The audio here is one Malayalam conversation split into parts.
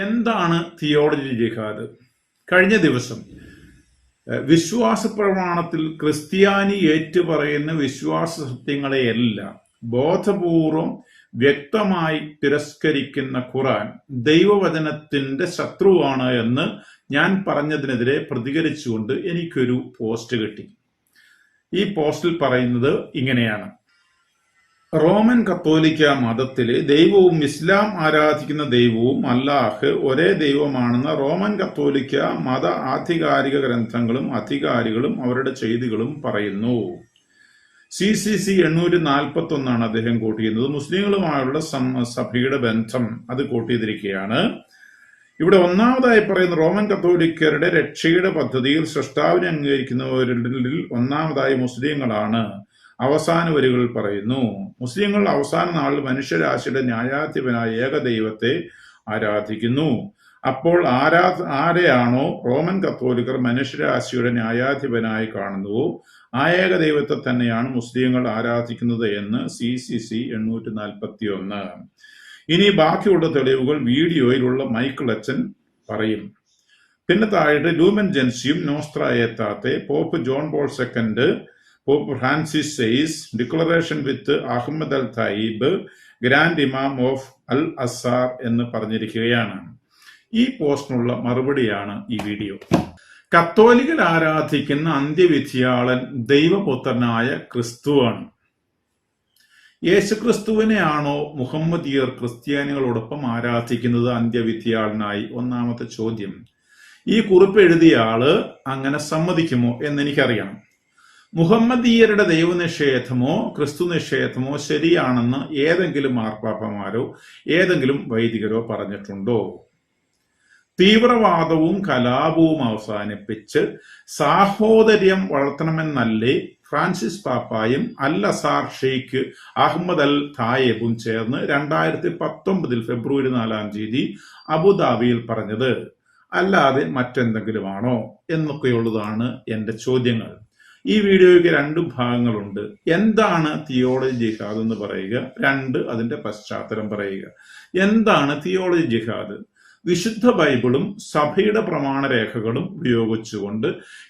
എന്താണ് തിയോളജി ജിഹാദ്? കഴിഞ്ഞ ദിവസം വിശ്വാസ പ്രമാണത്തിൽ ക്രിസ്ത്യാനി ഏറ്റുപറയുന്ന വിശ്വാസ സത്യങ്ങളെയെല്ലാം ബോധപൂർവം വ്യക്തമായി തിരസ്കരിക്കുന്ന ഖുറാൻ ദൈവവചനത്തിന്റെ ശത്രുവാണ് എന്ന് ഞാൻ പറഞ്ഞതിനെതിരെ പ്രതികരിച്ചുകൊണ്ട് എനിക്കൊരു പോസ്റ്റ് കിട്ടി. ഈ പോസ്റ്റിൽ പറയുന്നത് ഇങ്ങനെയാണ്. റോമൻ കത്തോലിക്ക മതത്തിൽ ദൈവവും ഇസ്ലാം ആരാധിക്കുന്ന ദൈവവും അല്ലാഹ് ഒരേ ദൈവമാണെന്ന റോമൻ കത്തോലിക്ക മത ആധികാരിക ഗ്രന്ഥങ്ങളും അധികാരികളും അവരുടെ ചെയ്തികളും പറയുന്നു. സി സി സി എണ്ണൂറ്റി നാൽപ്പത്തി ഒന്നാണ് അദ്ദേഹം കൂട്ടിയിരുന്നത് മുസ്ലിങ്ങളുമായുള്ള സം- സഭയുടെ ബന്ധം അത് കൂട്ടിയതിരിക്കുകയാണ് ഇവിടെ ഒന്നാമതായി പറയുന്ന റോമൻ കത്തോലിക്കരുടെ രക്ഷയുടെ പദ്ധതിയിൽ സൃഷ്ടാവിനെ അംഗീകരിക്കുന്നവരിൽ ഒന്നാമതായി മുസ്ലിങ്ങളാണ്. അവസാന വരികൾ പറയുന്നു മുസ്ലിങ്ങൾ അവസാന നാളിൽ മനുഷ്യരാശിയുടെ ന്യായാധിപനായ ഏകദൈവത്തെ ആരാധിക്കുന്നു. അപ്പോൾ ആരാ ആരെയാണോ റോമൻ കത്തോലിക്കർ മനുഷ്യരാശിയുടെ ന്യായാധിപനായി കാണുന്നുവോ? ആ ഏക ദൈവത്തെ തന്നെയാണ് മുസ്ലിങ്ങൾ ആരാധിക്കുന്നത് എന്ന് സി സി സി എണ്ണൂറ്റി നാൽപ്പത്തി ഒന്ന് ഇനി ബാക്കിയുള്ള തെളിവുകൾ വീഡിയോയിലുള്ള മൈക്കിൾ അച്ഛൻ പറയും. പിന്നെ താഴെ ലൂമൻ ജെൻസിയും നോസ്ത്ര pope John Paul second pope Francis says declaration with Ahmad al Tayyeb grand ഇമാം ഓഫ് അൽ അസാർ എന്ന് പറഞ്ഞിരിക്കുകയാണ്. ഈ പോസ്റ്റിനുള്ള മറുപടിയാണ് ഈ വീഡിയോ. കത്തോലിക്കൽ ആരാധിക്കുന്ന അന്ത്യവിധിയാളൻ ദൈവപുത്രനായ ക്രിസ്തുവാണ്. യേശുക്രിസ്തുവിനെയാണോ മുഹമ്മദിയർ ക്രിസ്ത്യാനികളോടൊപ്പം ആരാധിക്കുന്നത് അന്ത്യവിധിയാളനായി? ഒന്നാമത്തെ ചോദ്യം. ഈ കുറിപ്പ് എഴുതിയ ആൾ അങ്ങനെ സമ്മതിക്കുമോ എന്ന് എനിക്കറിയണം. മുഹമ്മദീയരുടെ ദൈവനിഷേധമോ ക്രിസ്തു നിഷേധമോ ശരിയാണെന്ന് ഏതെങ്കിലും മാർപ്പാപ്പമാരോ ഏതെങ്കിലും വൈദികരോ പറഞ്ഞിട്ടുണ്ടോ? തീവ്രവാദവും കലാപവും അവസാനിപ്പിച്ച് സാഹോദര്യം വളർത്തണമെന്നല്ലേ Francis പാപ്പായും Al Azhar Sheikh Ahmed Al തായേബും ചേർന്ന് രണ്ടായിരത്തി പത്തൊമ്പതിൽ ഫെബ്രുവരി നാലാം തീയതി അബുദാബിയിൽ പറഞ്ഞത്. അല്ലാതെ മറ്റെന്തെങ്കിലുമാണോ എന്നൊക്കെയുള്ളതാണ് എന്റെ ചോദ്യങ്ങൾ. ഈ വീഡിയോയ്ക്ക് രണ്ട് ഭാഗങ്ങളുണ്ട്. എന്താണ് തിയോളജി ജിഹാദ് എന്ന് പറയുക? രണ്ട് അതിന്റെ പശ്ചാത്തലം പറയുക. എന്താണ് തിയോളജി ജിഹാദ് വിശുദ്ധ ബൈബിളും സഭയുടെ പ്രമാണരേഖകളും ഉപയോഗിച്ചുകൊണ്ട്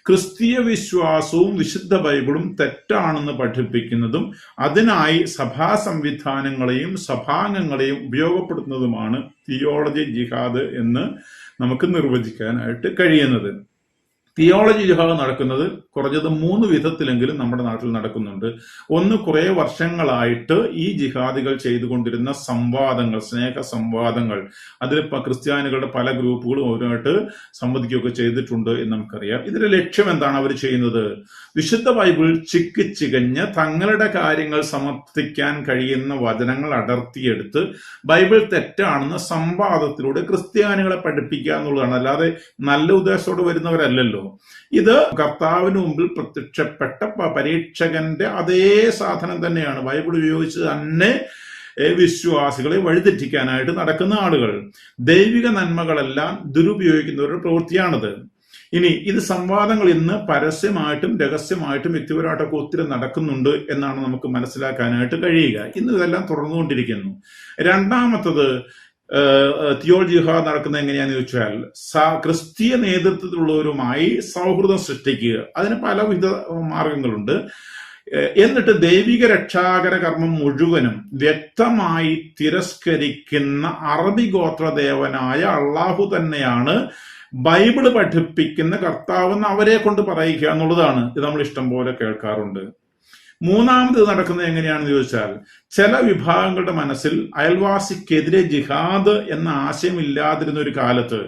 ക്രിസ്തീയ വിശ്വാസവും വിശുദ്ധ ബൈബിളും തെറ്റാണെന്ന് പഠിപ്പിക്കുന്നതും അതിനായി സഭാ സംവിധാനങ്ങളെയും സഭാംഗങ്ങളെയും ഉപയോഗപ്പെടുത്തുന്നതുമാണ് തിയോളജി ജിഹാദ് എന്ന് നമുക്ക് നിർവചിക്കാനായിട്ട് കഴിയുന്നത്. തിയോളജി വിഭാഗം നടക്കുന്നത് കുറഞ്ഞത് മൂന്ന് വിധത്തിലെങ്കിലും നമ്മുടെ നാട്ടിൽ നടക്കുന്നുണ്ട്. ഒന്ന് കുറെ വർഷങ്ങളായിട്ട് ഈ ജിഹാദികൾ ചെയ്തുകൊണ്ടിരുന്ന സംവാദങ്ങൾ സ്നേഹ സംവാദങ്ങൾ അതിൽ ക്രിസ്ത്യാനികളുടെ പല ഗ്രൂപ്പുകളും അവരുമായിട്ട് സംവദിക്കുകയൊക്കെ ചെയ്തിട്ടുണ്ട് എന്ന് നമുക്കറിയാം. ഇതിന്റെ ലക്ഷ്യം എന്താണ് അവർ ചെയ്യുന്നത്? വിശുദ്ധ ബൈബിൾ ചിക്കിച്ചികഞ്ഞ് തങ്ങളുടെ കാര്യങ്ങൾ സമർത്ഥിക്കാൻ കഴിയുന്ന വചനങ്ങൾ അടർത്തിയെടുത്ത് ബൈബിൾ തെറ്റാണെന്ന് സംവാദത്തിലൂടെ ക്രിസ്ത്യാനികളെ പഠിപ്പിക്കുക എന്നുള്ളതാണ്. അല്ലാതെ നല്ല ഉദ്ദേശത്തോടെ വരുന്നവരല്ലല്ലോ. ഇത് കർത്താവിന് മുമ്പിൽ പ്രത്യക്ഷപ്പെട്ട പരീക്ഷകന്റെ അതേ സാധനം തന്നെയാണ് ബൈബിൾ ഉപയോഗിച്ച് തന്നെ വിശ്വാസികളെ വഴിതെറ്റിക്കാനായിട്ട് നടക്കുന്ന ആളുകൾ. ദൈവിക നന്മകളെല്ലാം ദുരുപയോഗിക്കുന്നവരുടെ പ്രവൃത്തിയാണത്. ഇനി ഇത് സംവാദങ്ങൾ ഇന്ന് പരസ്യമായിട്ടും രഹസ്യമായിട്ടും വ്യക്തിപരമായിട്ടൊക്കെ ഒത്തിരി നടക്കുന്നുണ്ട് എന്നാണ് നമുക്ക് മനസ്സിലാക്കാനായിട്ട് കഴിയുക. ഇന്ന് ഇതെല്ലാം തുടർന്നുകൊണ്ടിരിക്കുന്നു. രണ്ടാമത്തത് തിയോളജി വിഭാഗം നടക്കുന്നത് എങ്ങനെയാന്ന് ചോദിച്ചാൽ ക്രിസ്തീയ നേതൃത്വത്തിലുള്ളവരുമായി സൗഹൃദം സൃഷ്ടിക്കുക. അതിന് പലവിധ മാർഗങ്ങളുണ്ട്. എന്നിട്ട് ദൈവിക രക്ഷാകര കർമ്മം മുഴുവനും വ്യക്തമായി തിരസ്കരിക്കുന്ന അറബി ഗോത്രദേവനായ അള്ളാഹു തന്നെയാണ് ബൈബിൾ പഠിപ്പിക്കുന്ന കർത്താവെന്ന് അവരെ കൊണ്ട് പറയുക എന്നുള്ളതാണ് ഇത് നമ്മൾ ഇഷ്ടം പോലെ കേൾക്കാറുണ്ട്. മൂന്നാമത് നടക്കുന്നത് എങ്ങനെയാണെന്ന് ചോദിച്ചാൽ ചില വിഭാഗങ്ങളുടെ മനസ്സിൽ അയൽവാസിക്കെതിരെ ജിഹാദ് എന്ന ആശയം ഇല്ലാതിരുന്ന ഒരു കാലത്ത്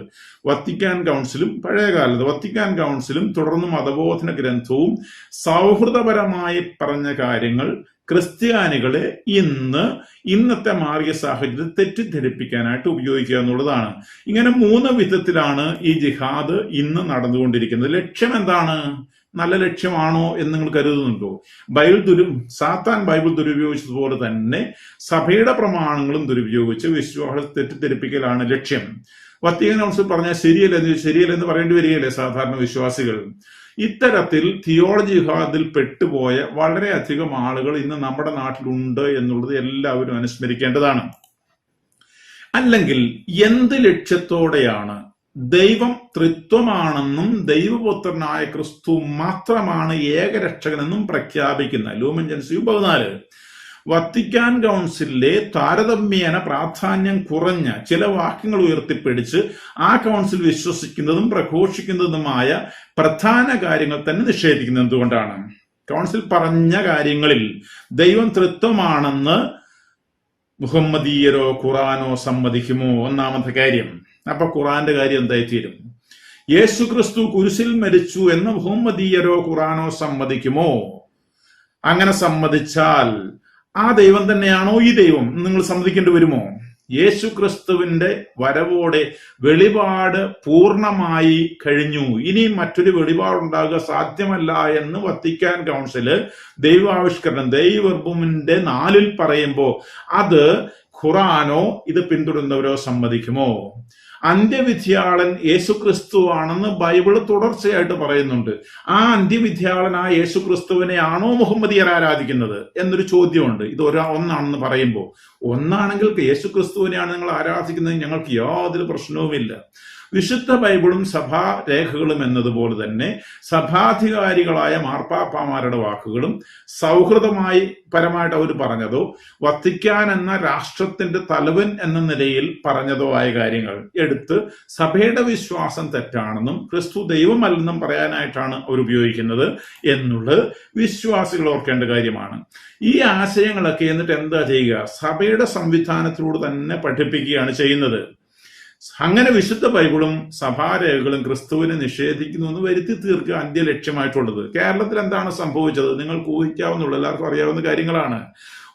വത്തിക്കാൻ കൗൺസിലും പഴയ കാലത്ത് വത്തിക്കാൻ കൗൺസിലും തുടർന്ന് മതബോധന ഗ്രന്ഥവും സൗഹൃദപരമായി പറഞ്ഞ കാര്യങ്ങൾ ക്രിസ്ത്യാനികളെ ഇന്ന് ഇന്നത്തെ മാറിയ സാഹചര്യത്തെ തെറ്റിദ്ധരിപ്പിക്കാനായിട്ട് ഉപയോഗിക്കുക എന്നുള്ളതാണ്. ഇങ്ങനെ മൂന്ന് വിധത്തിലാണ് ഈ ജിഹാദ് ഇന്ന് നടന്നുകൊണ്ടിരിക്കുന്നത്. ലക്ഷ്യം എന്താണ്? നല്ല ലക്ഷ്യമാണോ എന്ന് നിങ്ങൾ കരുതുന്നുണ്ടോ? ബൈബിൾ ദുരു സാത്താൻ ബൈബിൾ ദുരുപയോഗിച്ചതുപോലെ തന്നെ സഭയുടെ പ്രമാണങ്ങളും ദുരുപയോഗിച്ച് വിശ്വാസം തെറ്റിദ്ധരിപ്പിക്കലാണ് ലക്ഷ്യം. വത്തികൻ കൗൺസിൽ പറഞ്ഞാൽ ശരിയല്ലെന്ന് ശരിയല്ലെന്ന് പറയേണ്ടി വരികയല്ലേ സാധാരണ വിശ്വാസികൾ? ഇത്തരത്തിൽ തിയോളജി വിഭാഗത്തിൽ പെട്ടുപോയ വളരെയധികം ആളുകൾ ഇന്ന് നമ്മുടെ നാട്ടിലുണ്ട് എന്നുള്ളത് എല്ലാവരും അനുസ്മരിക്കേണ്ടതാണ്. അല്ലെങ്കിൽ എന്ത് ലക്ഷ്യത്തോടെയാണ് ദൈവം ത്രിത്വമാണെന്നും ദൈവപുത്രനായ ക്രിസ്തു മാത്രമാണ് ഏകരക്ഷകനെന്നും പ്രഖ്യാപിക്കുന്ന ലൂമൻ ജൻസി പതിനാല്. വത്തിക്കാൻ കൗൺസിലിലെ താരതമ്യേന പ്രാധാന്യം കുറഞ്ഞ ചില വാക്യങ്ങൾ ഉയർത്തിപ്പിടിച്ച് ആ കൗൺസിൽ വിശ്വസിക്കുന്നതും പ്രഘോഷിക്കുന്നതുമായ പ്രധാന കാര്യങ്ങൾ തന്നെ നിഷേധിക്കുന്നത് എന്തുകൊണ്ടാണ് കൗൺസിൽ പറഞ്ഞ കാര്യങ്ങളിൽ ദൈവം തൃത്വമാണെന്ന് മുഹമ്മദീയരോ ഖുറാനോ സമ്മതിക്കുമോ? ഒന്നാമത്തെ കാര്യം. അപ്പൊ ഖുറാന്റെ കാര്യം എന്തായി തീരും യേശു ക്രിസ്തു കുരിശിൽ മരിച്ചു എന്ന് മുഹമ്മദീയരോ ഖുറാനോ സമ്മതിക്കുമോ? അങ്ങനെ സമ്മതിച്ചാൽ ആ ദൈവം തന്നെയാണോ ഈ ദൈവം? നിങ്ങൾ സമ്മതിക്കേണ്ടി വരുമോ? യേശു ക്രിസ്തുവിന്റെ വരവോടെ വെളിപാട് പൂർണമായി കഴിഞ്ഞു. ഇനി മറ്റൊരു വെളിപാടുണ്ടാകുക സാധ്യമല്ല എന്ന് വത്തിക്കാൻ കൗൺസിൽ ദൈവാവിഷ്കരണം ദൈവബുമിന്റെ നാലിൽ പറയുമ്പോൾ അത് ഖുറാനോ ഇത് പിന്തുടരുന്നവരോ സമ്മതിക്കുമോ? അന്ത്യവിധിയാളൻ യേശുക്രിസ്തു ആണെന്ന് ബൈബിൾ തുടർച്ചയായിട്ട് പറയുന്നുണ്ട്. ആ അന്ത്യവിധിയാളനായ യേശുക്രിസ്തുവിനെ ആണോ മുഹമ്മദിയർ ആരാധിക്കുന്നത് എന്നൊരു ചോദ്യമുണ്ട്. ഇത് ഒരാ ഒന്നാണെന്ന് പറയുമ്പോൾ. ഒന്നാണെങ്കിൽ യേശുക്രിസ്തുവിനെയാണ് നിങ്ങൾ ആരാധിക്കുന്നത് ഞങ്ങൾക്ക് യാതൊരു പ്രശ്നവുമില്ല. വിശുദ്ധ ബൈബിളും സഭാ രേഖകളും എന്നതുപോലെ തന്നെ സഭാധികാരികളായ മാർപ്പാപ്പാമാരുടെ വാക്കുകളും സൗഹൃദമായി പരമായിട്ട് അവർ പറഞ്ഞതോ വത്തിക്കാൻ എന്ന രാഷ്ട്രത്തിന്റെ തലവൻ എന്ന നിലയിൽ പറഞ്ഞതോ ആയ കാര്യങ്ങൾ എടുത്ത് സഭയുടെ വിശ്വാസം തെറ്റാണെന്നും ക്രിസ്തു ദൈവമല്ലെന്നും പറയാനായിട്ടാണ് അവർ ഉപയോഗിക്കുന്നത് എന്നുള്ളത് വിശ്വാസികൾ ഓർക്കേണ്ട കാര്യമാണ്. ഈ ആശയങ്ങളൊക്കെ എന്നിട്ട് എന്താ ചെയ്യുക? സഭയുടെ സംവിധാനത്തിലൂടെ തന്നെ പഠിപ്പിക്കുകയാണ് ചെയ്യുന്നത്. അങ്ങനെ വിശുദ്ധ ബൈബിളും സഭാരേഖകളും ക്രിസ്തുവിനെ നിഷേധിക്കുന്നു എന്ന് വരുത്തി തീർക്കുക അന്ത്യ ലക്ഷ്യമായിട്ടുള്ളത് കേരളത്തിൽ എന്താണ് സംഭവിച്ചത്? നിങ്ങൾക്ക് ഊഹിക്കാവുന്നുള്ളൂ എല്ലാവർക്കും അറിയാവുന്ന കാര്യങ്ങളാണ്.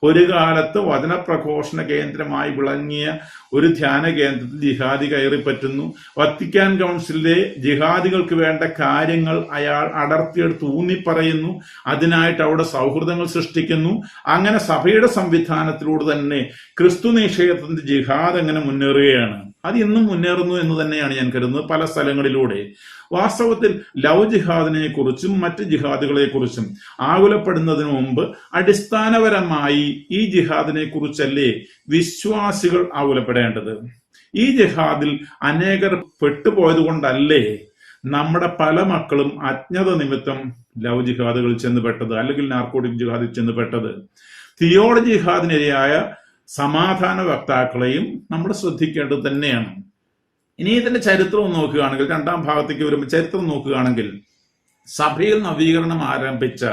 ഒരു കാലത്ത് വചനപ്രഘോഷണ കേന്ദ്രമായി വിളങ്ങിയ ഒരു ധ്യാന കേന്ദ്രത്തിൽ ജിഹാദി കയറി പറ്റുന്നു. വത്തിക്കാൻ കൗൺസിലിലെ ജിഹാദികൾക്ക് വേണ്ട കാര്യങ്ങൾ അയാൾ അടർത്തിയെടുത്ത് ഊന്നിപ്പറയുന്നു. അതിനായിട്ട് അവിടെ സൗഹൃദങ്ങൾ സൃഷ്ടിക്കുന്നു. അങ്ങനെ സഭയുടെ സംവിധാനത്തിലൂടെ തന്നെ ക്രിസ്തു നിഷേധത്തിന്റെ ജിഹാദ് അങ്ങനെ മുന്നേറുകയാണ്. അത് ഇന്നും മുന്നേറുന്നു എന്ന് തന്നെയാണ് ഞാൻ കരുതുന്നത് പല സ്ഥലങ്ങളിലൂടെ. വാസ്തവത്തിൽ ലവ് ജിഹാദിനെ കുറിച്ചും മറ്റ് ജിഹാദുകളെ കുറിച്ചും ആകുലപ്പെടുന്നതിന് മുമ്പ് അടിസ്ഥാനപരമായി ഈ ജിഹാദിനെ കുറിച്ചല്ലേ വിശ്വാസികൾ ആകുലപ്പെടേണ്ടത്? ഈ ജിഹാദിൽ അനേകർ പെട്ടുപോയത് കൊണ്ടല്ലേ നമ്മുടെ പല മക്കളും അജ്ഞത നിമിത്തം ലവ് ജിഹാദുകളിൽ ചെന്നുപെട്ടത് അല്ലെങ്കിൽ നാർക്കോട്ടിക് ജിഹാദിൽ ചെന്നുപെട്ടത്? തിയോളജി ജിഹാദിനിരയായ സമാധാന വക്താക്കളെയും നമ്മൾ ശ്രദ്ധിക്കേണ്ടത് തന്നെയാണ്. ഇനി ഇതിന്റെ ചരിത്രം നോക്കുകയാണെങ്കിൽ രണ്ടാം ഭാഗത്തേക്ക് വരുമ്പോൾ ചരിത്രം നോക്കുകയാണെങ്കിൽ സഭയിൽ നവീകരണം ആരംഭിച്ച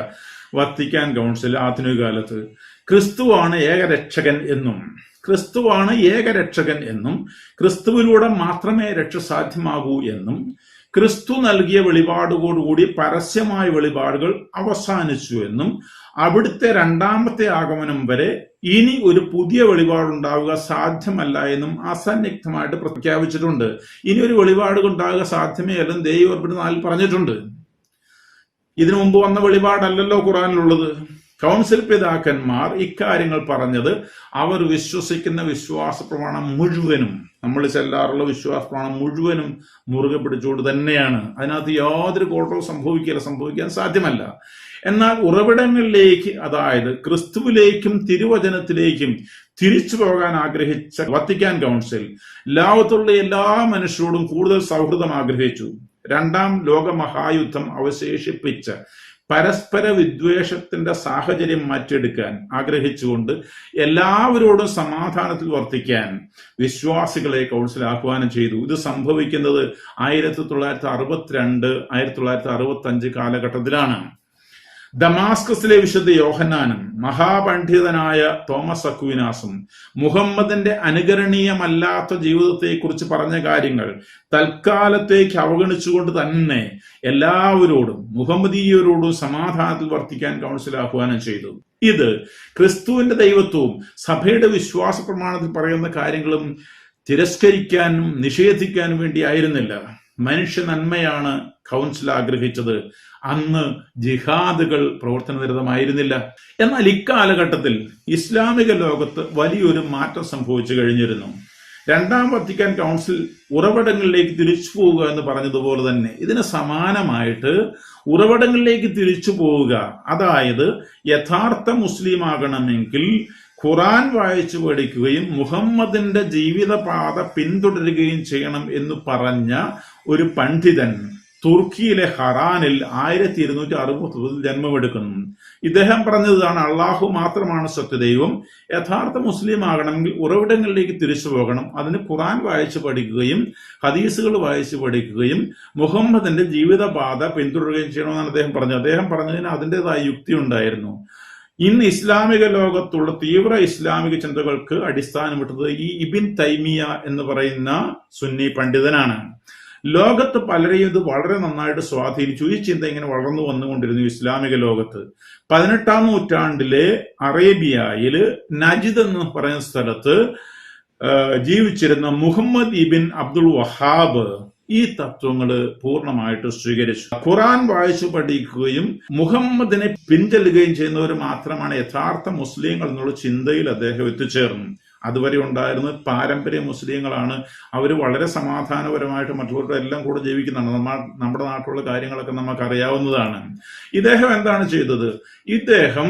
വത്തിക്കാൻ കൗൺസിൽ ആധുനിക കാലത്ത് ക്രിസ്തുവാണ് ഏകരക്ഷകൻ എന്നും. ക്രിസ്തുവാണ് ഏകരക്ഷകൻ എന്നും. ക്രിസ്തുവിലൂടെ മാത്രമേ രക്ഷ സാധ്യമാകൂ എന്നും. ക്രിസ്തു നൽകിയ വെളിപാടുകോടുകൂടി പരസ്യമായ വെളിപാടുകൾ അവസാനിച്ചു എന്നും. അവിടുത്തെ രണ്ടാമത്തെ ആഗമനം വരെ ഇനി ഒരു പുതിയ വെളിപാടുണ്ടാവുക സാധ്യമല്ല എന്നും അസന്നിഗ്ധമായിട്ട് പ്രഖ്യാപിച്ചിട്ടുണ്ട്. ഇനി ഒരു വെളിപാടുകൾ ഉണ്ടാവുക സാധ്യമേ അല്ലെന്ന് ദൈവം നാലിൽ പറഞ്ഞിട്ടുണ്ട്. ഇതിനു മുമ്പ് വന്ന വെളിപാടല്ലല്ലോ ഖുറാനിലുള്ളത് കൗൺസിൽ പിതാക്കന്മാർ ഇക്കാര്യങ്ങൾ പറഞ്ഞത് അവർ വിശ്വസിക്കുന്ന വിശ്വാസ പ്രമാണം മുഴുവനും നമ്മൾ ചെല്ലാറുള്ള വിശ്വാസ പ്രമാണം മുഴുവനും മുറുകെ പിടിച്ചുകൊണ്ട് തന്നെയാണ്. അതിനകത്ത് യാതൊരു കോട്ടവും സംഭവിക്കില്ല സംഭവിക്കാൻ സാധ്യമല്ല. എന്നാൽ ഉറവിടങ്ങളിലേക്ക് അതായത് ക്രിസ്തുവിലേക്കും തിരുവചനത്തിലേക്കും തിരിച്ചു പോകാൻ ആഗ്രഹിച്ച വത്തിക്കാൻ കൗൺസിൽ ലോകത്തുള്ള എല്ലാ മനുഷ്യരോടും കൂടുതൽ സൗഹൃദം ആഗ്രഹിച്ചു. രണ്ടാം ലോകമഹായുദ്ധം അവശേഷിപ്പിച്ച് പരസ്പര വിദ്വേഷത്തിന്റെ സാഹചര്യം മാറ്റിയെടുക്കാൻ ആഗ്രഹിച്ചുകൊണ്ട് എല്ലാവരോടും സമാധാനത്തിൽ വർത്തിക്കാൻ വിശ്വാസികളെ കൗൺസിൽ ആഹ്വാനം ചെയ്തു. ഇത് സംഭവിക്കുന്നത് ആയിരത്തി തൊള്ളായിരത്തി അറുപത്തിരണ്ട് ആയിരത്തി തൊള്ളായിരത്തി അറുപത്തി അഞ്ച് കാലഘട്ടത്തിലാണ്. ദമാസ്കസിലെ വിശുദ്ധ യോഹന്നാനും മഹാപണ്ഡിതനായ തോമസ് അക്വിനാസും മുഹമ്മദിന്റെ അനുകരണീയമല്ലാത്ത ജീവിതത്തെക്കുറിച്ച് പറഞ്ഞ കാര്യങ്ങൾ തൽക്കാലത്തേക്ക് അവഗണിച്ചുകൊണ്ട് തന്നെ എല്ലാവരോടും മുഹമ്മദീയരോടും സമാധാനത്തിൽ വർത്തിക്കാൻ കൗൺസിൽ ആഹ്വാനം ചെയ്തു. ഇത് ക്രിസ്തുവിന്റെ ദൈവത്വവും സഭയുടെ വിശ്വാസ പ്രമാണത്തിൽ പറയുന്ന കാര്യങ്ങളും തിരസ്കരിക്കാനും നിഷേധിക്കാനും വേണ്ടിയായിരുന്നില്ല. മനുഷ്യ നന്മയാണ് കൗൺസിൽ ആഗ്രഹിച്ചത്. അന്ന് ജിഹാദുകൾ പ്രവർത്തനനിരതമായിരുന്നില്ല. എന്നാൽ ഇക്കാലഘട്ടത്തിൽ ഇസ്ലാമിക ലോകത്ത് വലിയൊരു മാറ്റം സംഭവിച്ചു കഴിഞ്ഞിരുന്നു. രണ്ടാം വത്തിക്കാൻ കൗൺസിൽ ഉറവിടങ്ങളിലേക്ക് തിരിച്ചു പോവുക എന്ന് പറഞ്ഞതുപോലെ തന്നെ ഇതിന് സമാനമായിട്ട് ഉറവിടങ്ങളിലേക്ക് തിരിച്ചു പോവുക അതായത് യഥാർത്ഥ മുസ്ലിം ആകണമെങ്കിൽ ഖുറാൻ വായിച്ചു പഠിക്കുകയും മുഹമ്മദിന്റെ ജീവിതപാത പിന്തുടരുകയും ചെയ്യണം എന്ന് പറഞ്ഞ ഒരു പണ്ഡിതൻ തുർക്കിയിലെ ഹറാനിൽ ആയിരത്തി ഇരുന്നൂറ്റി അറുപത്തി ജന്മമെടുക്കുന്നു. ഇദ്ദേഹം പറഞ്ഞതാണ് അള്ളാഹു മാത്രമാണ് സത്യദൈവം. യഥാർത്ഥ മുസ്ലിം ആകണമെങ്കിൽ ഉറവിടങ്ങളിലേക്ക് തിരിച്ചു പോകണം. അതിന് ഖുറാൻ വായിച്ചു പഠിക്കുകയും ഹദീസുകൾ വായിച്ചു പഠിക്കുകയും മുഹമ്മദിന്റെ ജീവിതപാത പിന്തുടരുകയും ചെയ്യണമെന്നാണ് അദ്ദേഹം പറഞ്ഞത്. അദ്ദേഹം പറഞ്ഞതിന് അതിന്റെതായ യുക്തി ഉണ്ടായിരുന്നു. ഇന്ന് ഇസ്ലാമിക ലോകത്തുള്ള തീവ്ര ഇസ്ലാമിക ചിന്തകൾക്ക് അടിസ്ഥാനമിട്ടത് ഈ ഇബിൻ തൈമിയ എന്ന് പറയുന്ന സുന്നി പണ്ഡിതനാണ്. ലോകത്ത് പലരെയും ഇത് വളരെ നന്നായിട്ട് സ്വാധീനിച്ചു. ഈ ചിന്ത ഇങ്ങനെ വളർന്നു വന്നുകൊണ്ടിരുന്നു ഇസ്ലാമിക ലോകത്ത്. പതിനെട്ടാം നൂറ്റാണ്ടിലെ അറേബ്യയിൽ നജിദ് എന്ന് പറയുന്ന സ്ഥലത്ത് ജീവിച്ചിരുന്ന മുഹമ്മദ് ഇബിൻ അബ്ദുൾ വഹാബ് ഈ തത്വങ്ങൾ പൂർണമായിട്ട് സ്വീകരിച്ചു. ഖുറാൻ വായിച്ചു പഠിക്കുകയും മുഹമ്മദിനെ പിൻചെല്ലുകയും ചെയ്യുന്നവർ മാത്രമാണ് യഥാർത്ഥ മുസ്ലിങ്ങൾ എന്നുള്ള ചിന്തയിൽ അദ്ദേഹം എത്തിച്ചേർന്നു. അതുവരെ ഉണ്ടായിരുന്നത് പാരമ്പര്യ മുസ്ലിങ്ങളാണ്. അവർ വളരെ സമാധാനപരമായിട്ട് മറ്റുള്ളവരുടെ എല്ലാം കൂടെ ജീവിക്കുന്നതാണ്. നമ്മ നമ്മുടെ നാട്ടിലുള്ള കാര്യങ്ങളൊക്കെ നമുക്ക് അറിയാവുന്നതാണ് ഇദ്ദേഹം എന്താണ് ചെയ്തത്? ഇദ്ദേഹം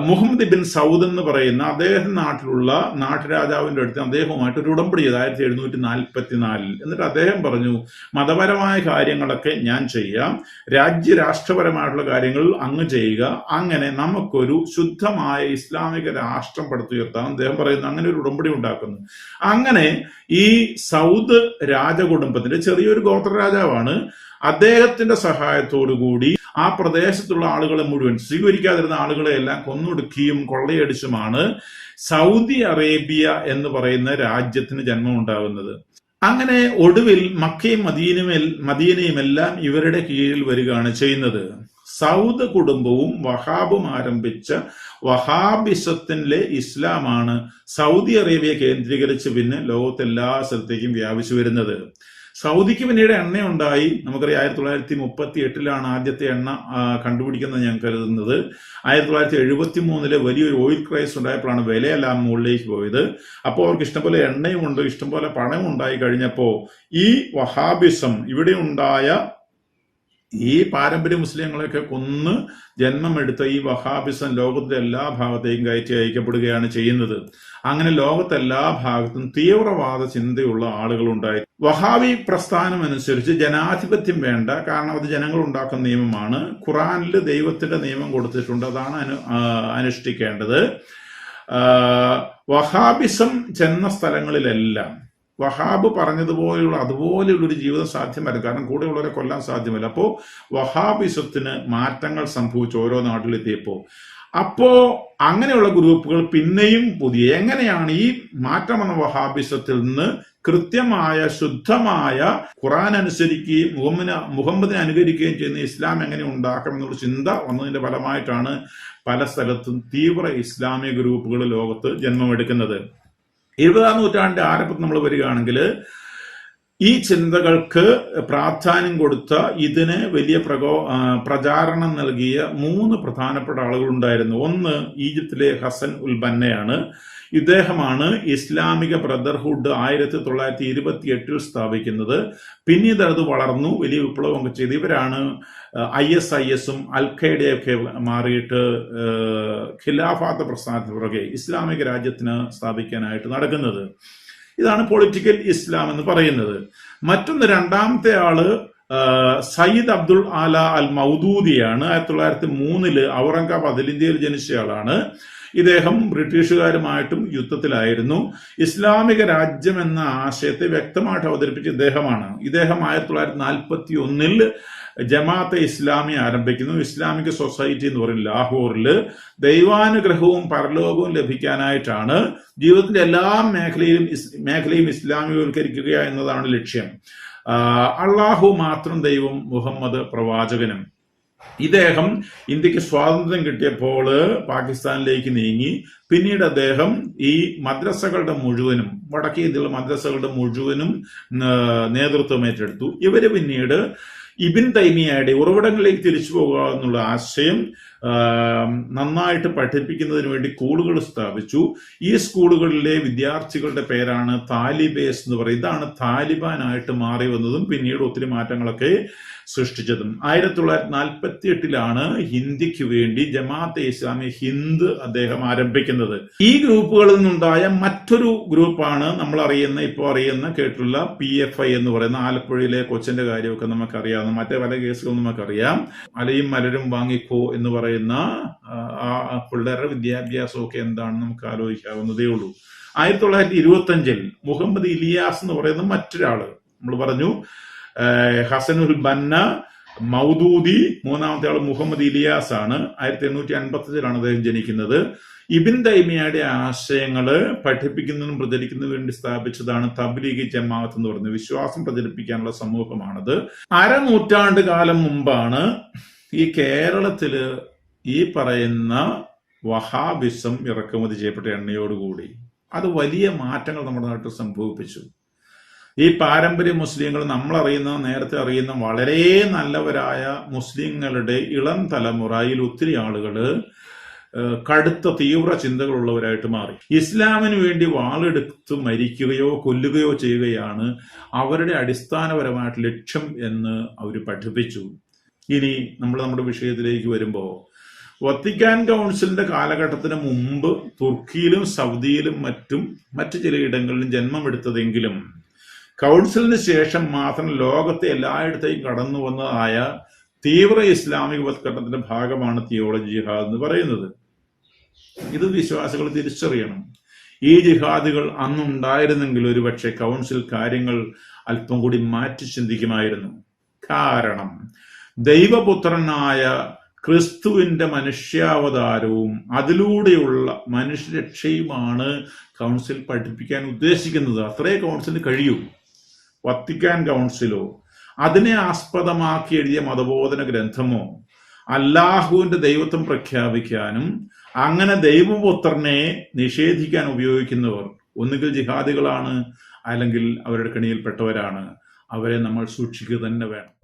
മുഹമ്മദ് ബിൻ സൗദ് എന്ന് പറയുന്ന അദ്ദേഹം നാട്ടിലുള്ള നാട്ടുരാജാവിന്റെ അടുത്ത് അദ്ദേഹവുമായിട്ട് ഒരു ഉടമ്പടി ചെയ്ത്. ആയിരത്തി എഴുന്നൂറ്റി നാൽപ്പത്തിനാലിൽ എന്നിട്ട് അദ്ദേഹം പറഞ്ഞു മതപരമായ കാര്യങ്ങളൊക്കെ ഞാൻ ചെയ്യാം. രാജ്യ രാഷ്ട്രപരമായിട്ടുള്ള കാര്യങ്ങൾ അങ്ങ് ചെയ്യുക. അങ്ങനെ നമുക്കൊരു ശുദ്ധമായ ഇസ്ലാമിക രാഷ്ട്രം പടുത്തുയർത്താൻ അദ്ദേഹം പറയുന്നു. അങ്ങനെ ഒരു ഉടമ്പടി ഉണ്ടാക്കുന്നു. അങ്ങനെ ഈ സൗദ് രാജകുടുംബത്തിന്റെ ചെറിയൊരു ഗോത്ര രാജാവാണ് അദ്ദേഹത്തിന്റെ കൂടി ആ പ്രദേശത്തുള്ള ആളുകളെ മുഴുവൻ സ്വീകരിക്കാതിരുന്ന ആളുകളെ എല്ലാം കൊന്നൊടുക്കിയും കൊള്ളയടിച്ചുമാണ് സൗദി അറേബ്യ എന്ന് പറയുന്ന രാജ്യത്തിന് ജന്മം ഉണ്ടാകുന്നത് അങ്ങനെ ഒടുവിൽ മക്കയും മദീനയും മദീനയും എല്ലാം ഇവരുടെ കീഴിൽ വരികയാണ് ചെയ്യുന്നത്. സൗദ് കുടുംബവും വഹാബും ആരംഭിച്ച വഹാബിസത്തിലെ ഇസ്ലാമാണ് സൗദി അറേബ്യ കേന്ദ്രീകരിച്ച് പിന്നെ ലോകത്തെല്ലാ സ്ഥലത്തേക്കും വ്യാപിച്ചു വരുന്നത്. സൗദിക്ക് പിന്നീട് എണ്ണയുണ്ടായി. നമുക്കറിയാം ആയിരത്തി തൊള്ളായിരത്തി മുപ്പത്തി എട്ടിലാണ് ആദ്യത്തെ എണ്ണ കണ്ടുപിടിക്കുന്നത് ഞാൻ കരുതുന്നത്. ആയിരത്തി തൊള്ളായിരത്തി എഴുപത്തി മൂന്നിൽ വലിയൊരു ഓയിൽ ക്രൈസ് ഉണ്ടായപ്പോഴാണ് വിലയെല്ലാം മുകളിലേക്ക് പോയത്. അപ്പോൾ അവർക്ക് ഇഷ്ടംപോലെ എണ്ണയും ഉണ്ട് ഇഷ്ടംപോലെ പണവും ഉണ്ടായി കഴിഞ്ഞപ്പോൾ ഈ വഹാബിസം ഇവിടെ ഉണ്ടായ ഈ പാരമ്പര്യ മുസ്ലിങ്ങളെയൊക്കെ കൊന്ന് ജന്മമെടുത്ത ഈ വഹാബിസം ലോകത്തിന്റെ എല്ലാ ഭാഗത്തേക്കും കയറ്റി അയക്കപ്പെടുകയാണ് ചെയ്യുന്നത്. അങ്ങനെ ലോകത്തെ എല്ലാ ഭാഗത്തും തീവ്രവാദ ചിന്തയുള്ള ആളുകൾ ആളുകളുണ്ടായി. വഹാബി പ്രസ്ഥാനം അനുസരിച്ച് ജനാധിപത്യം വേണ്ട കാരണം അത് ജനങ്ങൾ ഉണ്ടാക്കുന്ന നിയമമാണ്. ഖുറാനിൽ ദൈവത്തിന്റെ നിയമം കൊടുത്തിട്ടുണ്ട് അതാണ് അനു അനുഷ്ഠിക്കേണ്ടത്. വഹാബിസം ചെന്ന സ്ഥലങ്ങളിലെല്ലാം വഹാബ് പറഞ്ഞതുപോലെയുള്ള അതുപോലെയുള്ള ഒരു ജീവിതം സാധ്യമല്ല. കാരണം കൂടെയുള്ളവരെ കൊല്ലാൻ സാധ്യമല്ല. അപ്പോൾ വഹാബിസത്തിന് മാറ്റങ്ങൾ സംഭവിച്ചു ഓരോ നാട്ടിലെത്തിയപ്പോൾ അപ്പോ അങ്ങനെയുള്ള ഗ്രൂപ്പുകൾ പിന്നെയും പുതിയ. എങ്ങനെയാണ് ഈ മാറ്റം വന്ന വഹാബിസത്തിൽ നിന്ന് കൃത്യമായ ശുദ്ധമായ ഖുറാൻ അനുസരിക്കുകയും മുഹമ്മദിനെ മുഹമ്മദിനെ അനുകരിക്കുകയും ചെയ്യുന്ന ഇസ്ലാം എങ്ങനെ ഉണ്ടാക്കാം എന്നുള്ള ചിന്ത വന്നതിന്റെ ഫലമായിട്ടാണ് പല സ്ഥലത്തും തീവ്ര ഇസ്ലാമിക ഗ്രൂപ്പുകൾ ലോകത്ത് ജന്മമെടുക്കുന്നത്. ഇരുപതാം നൂറ്റാണ്ടിന്റെ ആരംഭത്തിൽ നമ്മൾ വരികയാണെങ്കിൽ ഈ ചിന്തകൾക്ക് പ്രാധാന്യം കൊടുത്ത ഇതിന് വലിയ പ്രകോ പ്രചാരണം നൽകിയ മൂന്ന് പ്രധാനപ്പെട്ട ആളുകളുണ്ടായിരുന്നു. ഒന്ന് ഈജിപ്തിലെ ഹസൻ ഉൽ ബന്നയാണ്. ഇദ്ദേഹമാണ് ഇസ്ലാമിക ബ്രദർഹുഡ് ആയിരത്തി തൊള്ളായിരത്തി ഇരുപത്തി എട്ടിൽ സ്ഥാപിക്കുന്നത്. പിന്നീട് അത് വളർന്നു വലിയ വിപ്ലവമൊക്കെ ചെയ്ത്. ഇവരാണ് ഐ എസ് ഐ എസും അൽ ഖൈഡയൊക്കെ മാറിയിട്ട് ഖിലാഫാത്ത് പ്രസ്ഥാനത്തിന് പുറകെ ഇസ്ലാമിക രാജ്യത്തിന് സ്ഥാപിക്കാനായിട്ട് നടക്കുന്നത്. ഇതാണ് പൊളിറ്റിക്കൽ ഇസ്ലാം എന്ന് പറയുന്നത്. മറ്റൊന്ന് രണ്ടാമത്തെ ആൾ സയ്യിദ് അബ്ദുൾ ആല അൽ മൗദൂദിയാണ്. ആയിരത്തി തൊള്ളായിരത്തി മൂന്നിൽ ഔറംഗാബാദിൽ ഇന്ത്യയിൽ ജനിച്ചയാളാണ് ഇദ്ദേഹം ബ്രിട്ടീഷുകാരുമായിട്ടും യുദ്ധത്തിലായിരുന്നു. ഇസ്ലാമിക രാജ്യം എന്ന ആശയത്തെ വ്യക്തമായിട്ട് അവതരിപ്പിച്ച ഇദ്ദേഹമാണ്. ഇദ്ദേഹം ആയിരത്തി തൊള്ളായിരത്തി നാൽപ്പത്തി ഒന്നിൽ ജമാഅത്തെ ഇസ്ലാമി ആരംഭിക്കുന്നു. ഇസ്ലാമിക സൊസൈറ്റി എന്ന് പറയും ലാഹോറിൽ ദൈവാനുഗ്രഹവും പരലോകവും ലഭിക്കാനായിട്ടാണ് ജീവിതത്തിന്റെ എല്ലാ മേഖലയിലും മേഖലയും ഇസ്ലാമികവൽക്കരിക്കുക എന്നതാണ് ലക്ഷ്യം. അള്ളാഹു മാത്രം ദൈവം മുഹമ്മദ് പ്രവാചകനും. ഇദ്ദേഹം ഇന്ത്യയ്ക്ക് സ്വാതന്ത്ര്യം കിട്ടിയപ്പോൾ പാകിസ്ഥാനിലേക്ക് നീങ്ങി. പിന്നീട് അദ്ദേഹം ഈ മദ്രസകളുടെ മുഴുവനും വടക്കേ ഇന്ത്യയിലുള്ള മദ്രസകളുടെ മുഴുവനും നേതൃത്വം ഏറ്റെടുത്തു. ഇവർ പിന്നീട് ഇബിൻ തൈമിയയുടെ ഉറവിടങ്ങളിലേക്ക് തിരിച്ചു പോകുക എന്നുള്ള ആശയം നന്നായിട്ട് പഠിപ്പിക്കുന്നതിന് വേണ്ടി സ്കൂളുകൾ സ്ഥാപിച്ചു. ഈ സ്കൂളുകളിലെ വിദ്യാർത്ഥികളുടെ പേരാണ് താലിബേസ് എന്ന് പറയും. ഇതാണ് താലിബാനായിട്ട് മാറി വന്നതും പിന്നീട് ഒത്തിരി മാറ്റങ്ങളൊക്കെ സൃഷ്ടിച്ചതും. ആയിരത്തി തൊള്ളായിരത്തി നാൽപ്പത്തി എട്ടിലാണ് ഹിന്ദിക്ക് വേണ്ടി ജമാഅത്തെ ഇസ്ലാമി ഹിന്ദ് അദ്ദേഹം ആരംഭിക്കുന്നത്. ഈ ഗ്രൂപ്പുകളിൽ നിന്നുണ്ടായ മറ്റൊരു ഗ്രൂപ്പാണ് നമ്മൾ അറിയുന്ന ഇപ്പോൾ അറിയുന്ന കേട്ടുള്ള പി എഫ് ഐ എന്ന് പറയുന്ന ആലപ്പുഴയിലെ കൊച്ചിന്റെ കാര്യമൊക്കെ നമുക്കറിയാവുന്ന മറ്റേ പല കേസുകളും നമുക്കറിയാം. അലയും മലരും വാങ്ങിക്കോ എന്ന് പറയുന്ന ആ, ആ പിള്ളേരുടെ വിദ്യാഭ്യാസമൊക്കെ എന്താണെന്ന് നമുക്ക് ആലോചിക്കാവുന്നതേ ഉള്ളൂ. ആയിരത്തി തൊള്ളായിരത്തി ഇരുപത്തി അഞ്ചിൽ മുഹമ്മദ് ഇലിയാസ് എന്ന് പറയുന്ന മറ്റൊരാൾ നമ്മൾ പറഞ്ഞു ഹസനുൽ ബന്ന മൗദൂദി മൂന്നാമത്തെ ആൾ മുഹമ്മദ് ഇലിയാസ് ആണ്. ആയിരത്തി എണ്ണൂറ്റി അൻപത്തി അഞ്ചിലാണ് അദ്ദേഹം ജനിക്കുന്നത്. ഇബിൻ തൈമിയയുടെ ആശയങ്ങൾ പഠിപ്പിക്കുന്നതിനും പ്രചരിക്കുന്നതിനു വേണ്ടി സ്ഥാപിച്ചതാണ് തബ്ലീഗ് ജമാഅത്ത് എന്ന് പറയുന്നത്. വിശ്വാസം പ്രചരിപ്പിക്കാനുള്ള സമൂഹമാണത്. അരനൂറ്റാണ്ട് കാലം മുമ്പാണ് ഈ കേരളത്തിൽ ഈ പറയുന്ന വഹാബിസം ഇറക്കുമതി ചെയ്യപ്പെട്ട എണ്ണയോടുകൂടി അത് വലിയ മാറ്റങ്ങൾ നമ്മുടെ നാട്ടിൽ സംഭവിപ്പിച്ചു. ഈ പാരമ്പര്യ മുസ്ലിങ്ങൾ നമ്മൾ അറിയുന്ന നേരത്തെ അറിയുന്ന വളരെ നല്ലവരായ മുസ്ലിങ്ങളുടെ ഇളം തലമുറയിൽ ഒത്തിരി ആളുകൾ കടുത്ത തീവ്ര ചിന്തകളുള്ളവരായിട്ട് മാറി. ഇസ്ലാമിന് വേണ്ടി വാളെടുത്ത് മരിക്കുകയോ കൊല്ലുകയോ ചെയ്യുകയാണ് അവരുടെ അടിസ്ഥാനപരമായിട്ട് ലക്ഷ്യം എന്ന് അവർ പഠിപ്പിച്ചു. ഇനി നമ്മൾ നമ്മുടെ വിഷയത്തിലേക്ക് വരുമ്പോൾ വത്തിക്കാൻ കൗൺസിലിന്റെ കാലഘട്ടത്തിന് മുമ്പ് തുർക്കിയിലും സൗദിയിലും മറ്റും മറ്റു ചിലയിടങ്ങളിലും ജന്മമെടുത്തതെങ്കിലും കൗൺസിലിന് ശേഷം മാത്രം ലോകത്തെ എല്ലായിടത്തെയും കടന്നു വന്നതായ തീവ്ര ഇസ്ലാമിക ഇസ്ലാമികവത്കരണത്തിന്റെ ഭാഗമാണ് തിയോളജി ജിഹാദ് എന്ന് പറയുന്നത്. ഇത് വിശ്വാസികൾ തിരിച്ചറിയണം. ഈ ജിഹാദുകൾ അന്നുണ്ടായിരുന്നെങ്കിൽ ഒരുപക്ഷെ കൗൺസിൽ കാര്യങ്ങൾ അല്പം കൂടി മാറ്റി ചിന്തിക്കുമായിരുന്നു. കാരണം ദൈവപുത്രനായ ക്രിസ്തുവിന്റെ മനുഷ്യാവതാരവും അതിലൂടെയുള്ള മനുഷ്യരക്ഷയുമാണ് കൗൺസിൽ പഠിപ്പിക്കാൻ ഉദ്ദേശിക്കുന്നത്. അത്രേ കൗൺസിലിന് കഴിയൂ. വത്തിക്കാൻ കൗൺസിലോ അതിനെ ആസ്പദമാക്കി എഴുതിയ മതബോധന ഗ്രന്ഥമോ അല്ലാഹുവിന്റെ ദൈവത്വം പ്രഖ്യാപിക്കാനും അങ്ങനെ ദൈവപുത്രനെ നിഷേധിക്കാൻ ഉപയോഗിക്കുന്നവർ ഒന്നുകിൽ ജിഹാദികളാണ് അല്ലെങ്കിൽ അവരുടെ കെണിയിൽപ്പെട്ടവരാണ്. അവരെ നമ്മൾ സൂക്ഷിക്കുക തന്നെ വേണം.